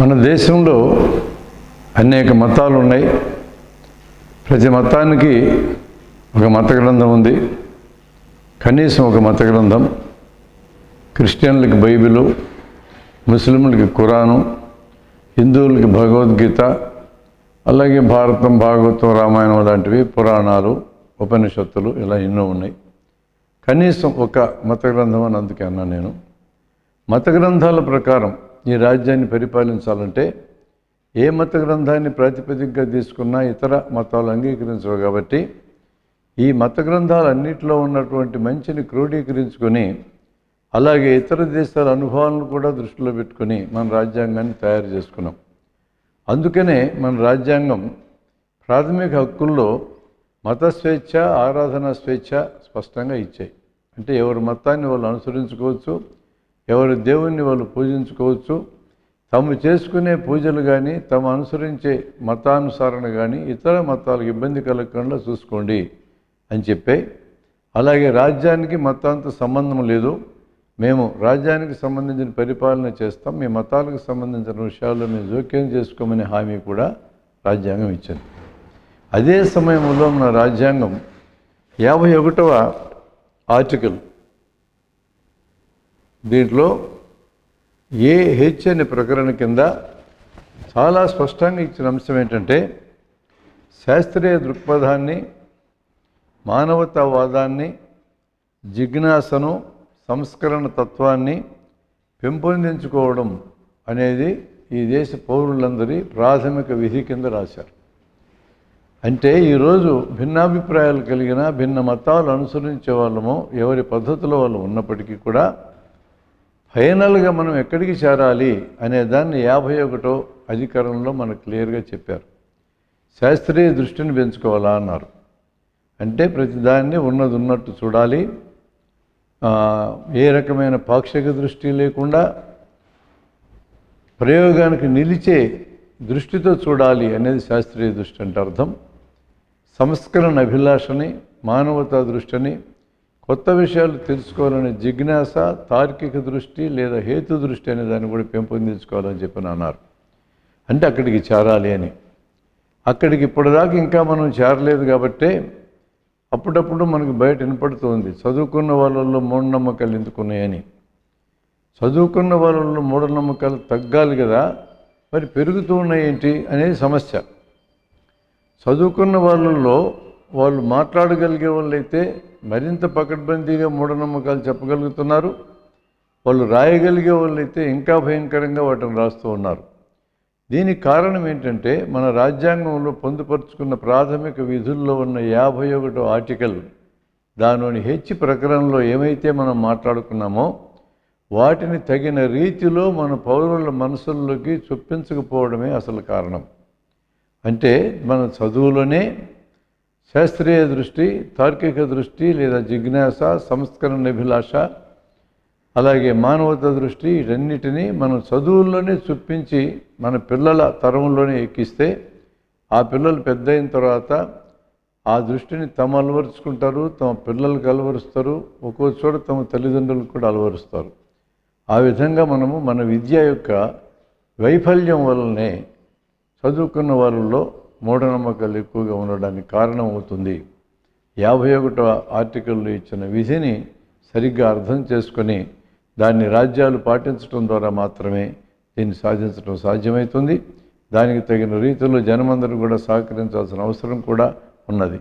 మన దేశంలో అనేక మతాలు ఉన్నాయి. ప్రతి మతానికి ఒక మత గ్రంథం ఉంది. కనీసం ఒక మత గ్రంథం. క్రిస్టియన్లకి బైబిలు ముస్లింలకి ఖురాను హిందువులకి భగవద్గీత అలాగే భారతం భాగవతం రామాయణం లాంటివి పురాణాలు ఉపనిషత్తులు ఇలా ఎన్నో ఉన్నాయి. కనీసం ఒక మత గ్రంథం అని అందుకే అన్నా నేను. మత గ్రంథాల ప్రకారం ఈ రాజ్యాన్ని పరిపాలించాలంటే ఏ మత గ్రంథాన్ని ప్రాతిపదికగా తీసుకున్నా ఇతర మతాలు అంగీకరించవు కాబట్టి ఈ మత గ్రంథాలన్నింటిలో ఉన్నటువంటి మంచిని క్రోడీకరించుకొని అలాగే ఇతర దేశాల అనుభవాలను కూడా దృష్టిలో పెట్టుకొని మన రాజ్యాంగాన్ని తయారు చేసుకున్నాం. అందుకనే మన రాజ్యాంగం ప్రాథమిక హక్కుల్లో మత స్వేచ్ఛ ఆరాధన స్వేచ్ఛ స్పష్టంగా ఇచ్చాయి. అంటే ఎవరి మతాన్ని వాళ్ళు అనుసరించుకోవచ్చు ఎవరి దేవుణ్ణి వాళ్ళు పూజించుకోవచ్చు. తాము చేసుకునే పూజలు కానీ తాము అనుసరించే మతానుసరణ కానీ ఇతర మతాలకు ఇబ్బంది కలగకుండా చూసుకోండి అని చెప్పే. అలాగే రాజ్యానికి మతాంతో సంబంధం లేదు. మేము రాజ్యానికి సంబంధించిన పరిపాలన చేస్తాం. మీ మతాలకు సంబంధించిన విషయాల్లో మేము జోక్యం చేసుకోమనే హామీ కూడా రాజ్యాంగం ఇచ్చింది. అదే సమయంలో మన రాజ్యాంగం యాభై ఒకటవ ఆర్టికల్ దీంట్లో ఏ హెచ్ అనే ప్రకరణ కింద చాలా స్పష్టంగా ఇచ్చిన అంశం ఏంటంటే శాస్త్రీయ దృక్పథాన్ని మానవతావాదాన్ని జిజ్ఞాసను సంస్కరణ తత్వాన్ని పెంపొందించుకోవడం అనేది ఈ దేశ పౌరులందరి ప్రాథమిక విధి కింద రాశారు. అంటే ఈరోజు భిన్నాభిప్రాయాలు కలిగిన భిన్న మతాలు అనుసరించే వాళ్ళము ఎవరి పద్ధతుల వాళ్ళు ఉన్నప్పటికీ కూడా ఫైనల్గా మనం ఎక్కడికి చేరాలి అనే దాన్ని యాభై ఒకటో అధికారంలో మనకు క్లియర్గా చెప్పారు. శాస్త్రీయ దృష్టిని పెంచుకోవాలా అన్నారు. అంటే ప్రతిదాన్ని ఉన్నది ఉన్నట్టు చూడాలి. ఏ రకమైన పాక్షిక దృష్టి లేకుండా ప్రయోగానికి నిలిచే దృష్టితో చూడాలి అనేది శాస్త్రీయ దృష్టి అంటే అర్థం. సంస్కరణ అభిలాషని మానవతా దృష్టిని కొత్త విషయాలు తెలుసుకోవాలనే జిజ్ఞాస తార్కిక దృష్టి లేదా హేతు దృష్టి అనే దాన్ని కూడా పెంపొందించుకోవాలని చెప్పి అన్నారు. అంటే అక్కడికి చేరాలి అని. అక్కడికి ఇప్పటిదాకా ఇంకా మనం చేరలేదు కాబట్టే అప్పుడప్పుడు మనకు బయట వినపడుతుంది చదువుకున్న వాళ్ళల్లో మూఢనమ్మకాలు ఎందుకున్నాయని చదువుకున్న వాళ్ళల్లో మూఢనమ్మకాలు తగ్గాలి కదా మరి పెరుగుతూ ఉన్నాయి ఏంటి అనేది సమస్య. చదువుకున్న వాళ్ళల్లో వాళ్ళు మాట్లాడగలిగే వాళ్ళైతే మరింత పకడ్బందీగా మూఢనమ్మకాలు చెప్పగలుగుతున్నారు. వాళ్ళు రాయగలిగే వాళ్ళైతే ఇంకా భయంకరంగా వాటిని రాస్తూ ఉన్నారు. దీనికి కారణం ఏంటంటే మన రాజ్యాంగంలో పొందుపరుచుకున్న ప్రాథమిక విధుల్లో ఉన్న యాభై ఒకటో ఆర్టికల్ దానిలోని హెచ్ ప్రకరణలో ఏమైతే మనం మాట్లాడుకున్నామో వాటిని తగిన రీతిలో మన పౌరుల మనసుల్లోకి చొప్పించకపోవడమే అసలు కారణం. అంటే మన చదువులోనే శాస్త్రీయ దృష్టి తార్కిక దృష్టి లేదా జిజ్ఞాస సంస్కరణ అభిలాష అలాగే మానవత దృష్టి వీటన్నిటినీ మనం చదువుల్లోనే చూపించి మన పిల్లల తరంలోనే ఎక్కిస్తే ఆ పిల్లలు పెద్ద అయిన తర్వాత ఆ దృష్టిని తమ అలవరుచుకుంటారు తమ పిల్లలకు అలవరుస్తారు ఒక్కో చోట తమ తల్లిదండ్రులకు కూడా అలవరుస్తారు. ఆ విధంగా మనము మన విద్య యొక్క వైఫల్యం వల్లనే చదువుకున్న వాళ్ళలో మూఢనమ్మకాలు ఎక్కువగా ఉండడానికి కారణం అవుతుంది యాభై ఒకటో ఆర్టికల్లో ఇచ్చిన విధిని సరిగ్గా అర్థం చేసుకొని దాన్ని రాజ్యాలు పాటించడం ద్వారా మాత్రమే దీన్ని సాధించడం సాధ్యమవుతుంది. దానికి తగిన రీతిలో జనమందరూ కూడా సహకరించాల్సిన అవసరం కూడా ఉన్నది.